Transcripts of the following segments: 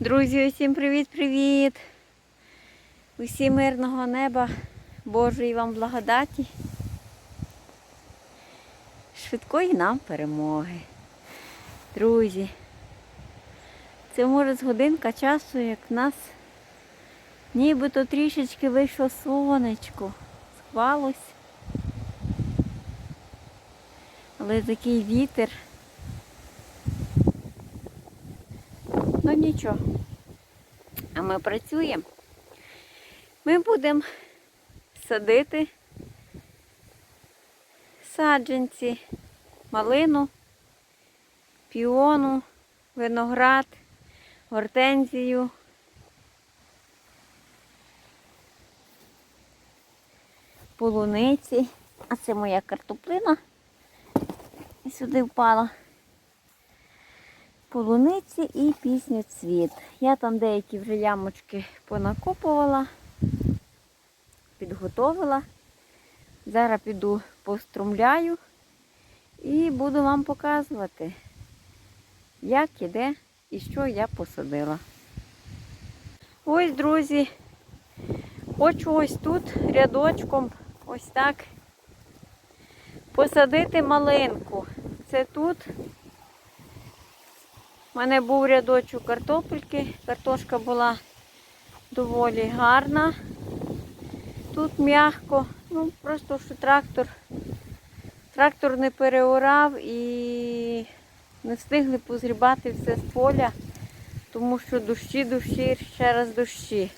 Друзі, усім привіт-привіт! Усім мирного неба, Божої вам благодаті, швидкої нам перемоги. Друзі, це може з годинка часу, як в нас нібито трішечки вийшло сонечко, схвалось. Але такий вітер. Ну нічого. А ми працюємо. Ми будемо садити саджанці, малину, піону, виноград, гортензію. Полуниці. А це моя картоплина. І сюди впала полуниці і пісньоцвіт. Я там деякі вже ямочки понакопувала, підготовила. Зараз піду пострумляю і буду вам показувати, як іде і що я посадила. Ось, друзі, хочу ось тут рядочком ось так посадити малинку. Це тут у мене був рядочок картопельки, картошка була доволі гарна. Тут м'яко, ну просто що трактор, трактор не переорав і не встигли позрібати все з поля, тому що дощі, дощі, ще раз дощі.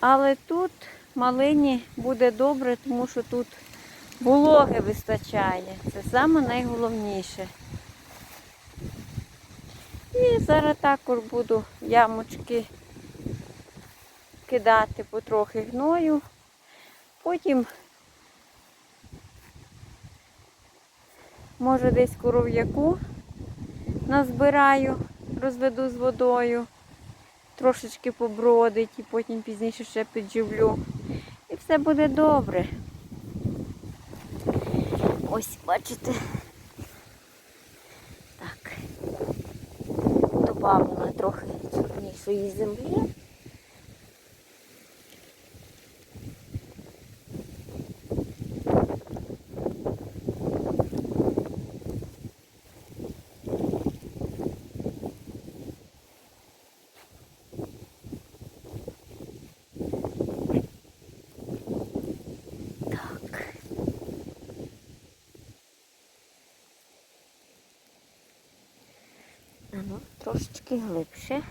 Але тут малині буде добре, тому що тут вологи вистачає. Це найголовніше. Зараз також буду ямочки кидати потрохи гною. Потім, може, десь коров'яку назбираю, розведу з водою, трошечки побродить і потім пізніше ще підживлю. І все буде добре. Ось, бачите. Добавила трохи своїй землі. А ну, трошечки глибше.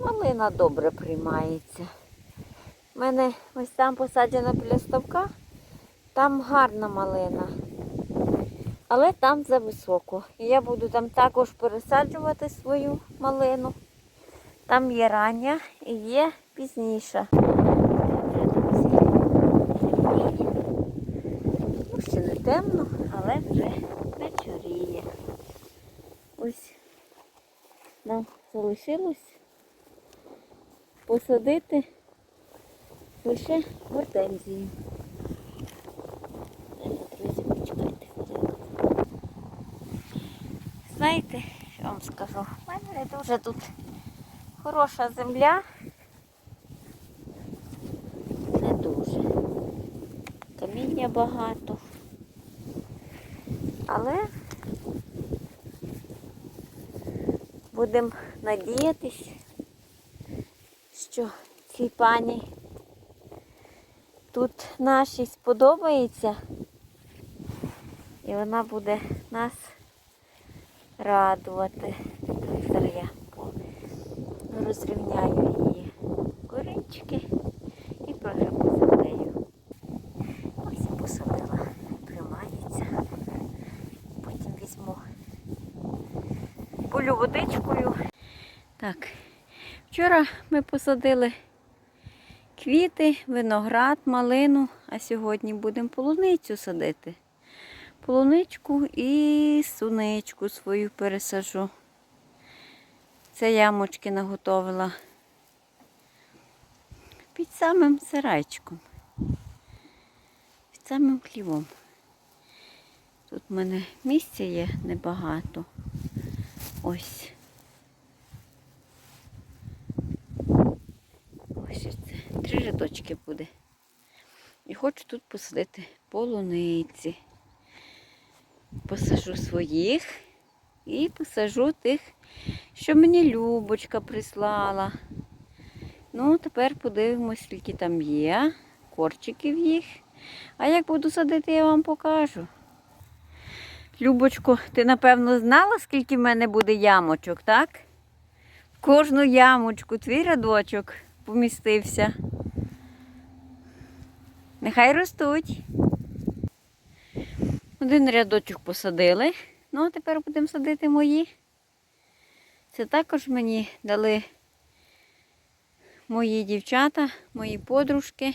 Малина добре приймається. У мене ось там посаджена біля ставка, там гарна малина. Але там зависоко. І я буду там також пересаджувати свою малину. Там є рання і є пізніша. Ну, ще не темно, але вже вечоріє. Ось нам залишилось посадити лише почекайте. Знаєте, що вам скажу? У мене не дуже тут хороша земля. Не дуже. Каміння багато. Але будемо надіятись, що цій пані тут нашій сподобається і вона буде нас радувати. Я розрівняю її корінчики і прогребу землею. Ось посадила, тримається. Потім візьму полю водичкою. Так, вчора ми посадили квіти, виноград, малину, а сьогодні будемо полуницю садити. Полуничку і суничку свою пересажу. Це ямочки наготовила під самим сарайчиком. Під самим хлівом. Тут в мене місця є небагато. Ось. Ось це. Три рядочки буде. І хочу тут посадити полуниці. Посажу своїх і посажу тих, що мені Любочка прислала. Ну, тепер подивимось, скільки там є, корчиків їх. А як буду садити, я вам покажу. Любочко, ти напевно знала, скільки в мене буде ямочок, так? В кожну ямочку твій рядочок помістився. Нехай ростуть. Один рядочок посадили. Ну, а тепер будемо садити мої. Це також мені дали мої дівчата, мої подружки.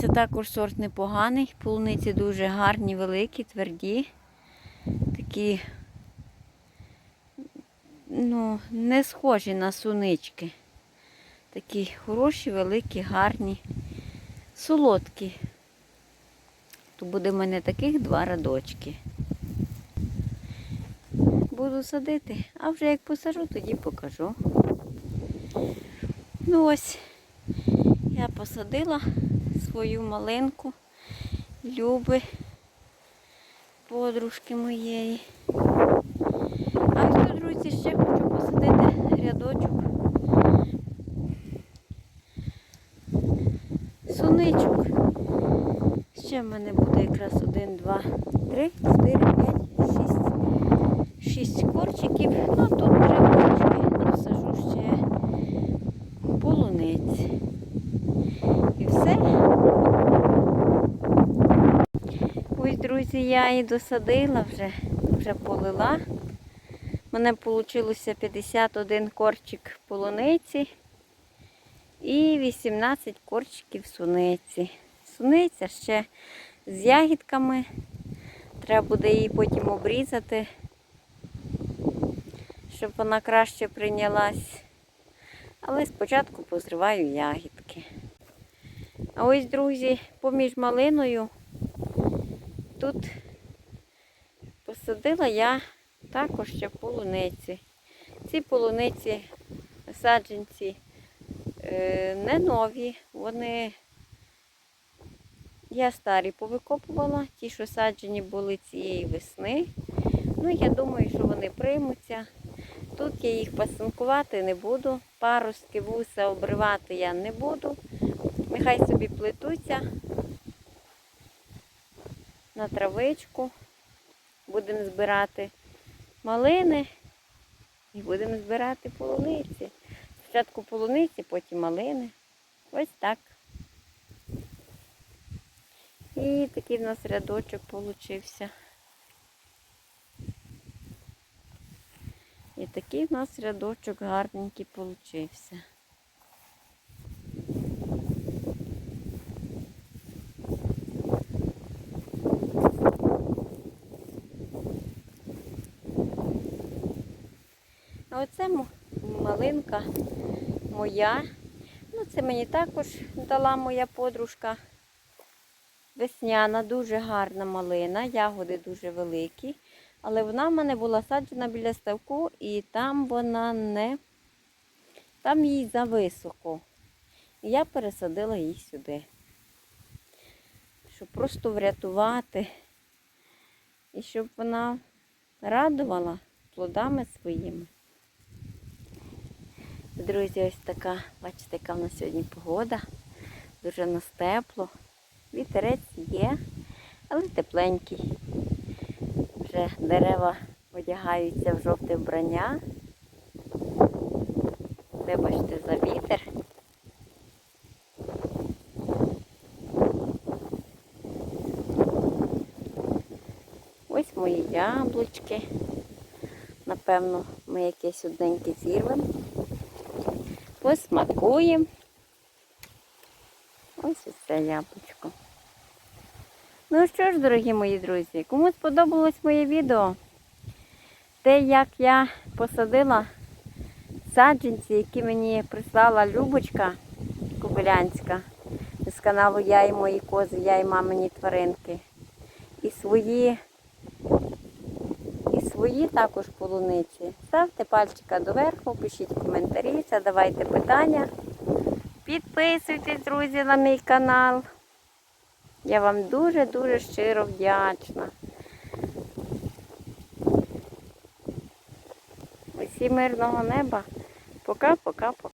Це також сорт непоганий. Полуниці дуже гарні, великі, тверді. Такі, ну, не схожі на сунички. Такі хороші, великі, гарні, солодкі. То буде в мене таких два радочки. Буду садити, а вже як посажу, тоді покажу. Ну ось, я посадила свою малинку, люби, подружки моєї. А тут, друзі, ще хочу посадити рядочок. Суничок. Ще в мене буде якраз один, два, три, чотири. Шість. Ну тут вже корчики посажу ще полуниць. І все. Ось, друзі, я її досадила вже, вже полила. У мене вийшло 51 корчик полуниці і 18 корчиків суниці. Суниця ще з ягідками. Треба буде її потім обрізати, щоб вона краще прийнялась. Але спочатку позриваю ягідки. А ось, друзі, поміж малиною тут посадила я також ще полуниці. Ці полуниці саджанці е, не нові, вони я старі повикопувала, ті, що саджені були цієї весни. Ну, я думаю, що вони приймуться. Тут я їх пасинкувати не буду. Паростки вуса обривати я не буду. Нехай собі плетуться на травичку. Будемо збирати малини і будемо збирати полуниці. Спочатку полуниці, потім малини. Ось так. І такий в нас рядочок получився. І такий в нас рядочок гарненький получився. А оце малинка моя. Ну, це мені також дала моя подружка. Весняна, дуже гарна малина, ягоди дуже великі. Але вона в мене була саджена біля ставку і там вона не, там їй зависоко. І я пересадила її сюди. Щоб просто врятувати. І щоб вона радувала плодами своїми. Друзі, ось така, бачите, яка в нас сьогодні погода. Дуже в нас. Вітерець є, але тепленький. Вже дерева одягаються в жовте вбрання. Вибачте за вітер. Ось мої яблучки. Напевно, ми якесь одненьке зірвемо. Посмакуємо. Ось це яблучко. Ну що ж, дорогі мої друзі, кому сподобалось моє відео, те, як я посадила саджанці, які мені прислала Любочка, Кобилянська з каналу Я і мої кози, я і мамині тваринки. І свої, і свої також полуниці. Ставте пальчика доверху, пишіть коментарі, задавайте питання. Підписуйтесь, друзі, на мій канал. Я вам дуже-дуже щиро вдячна. Усім мирного неба. Пока-пока-пока.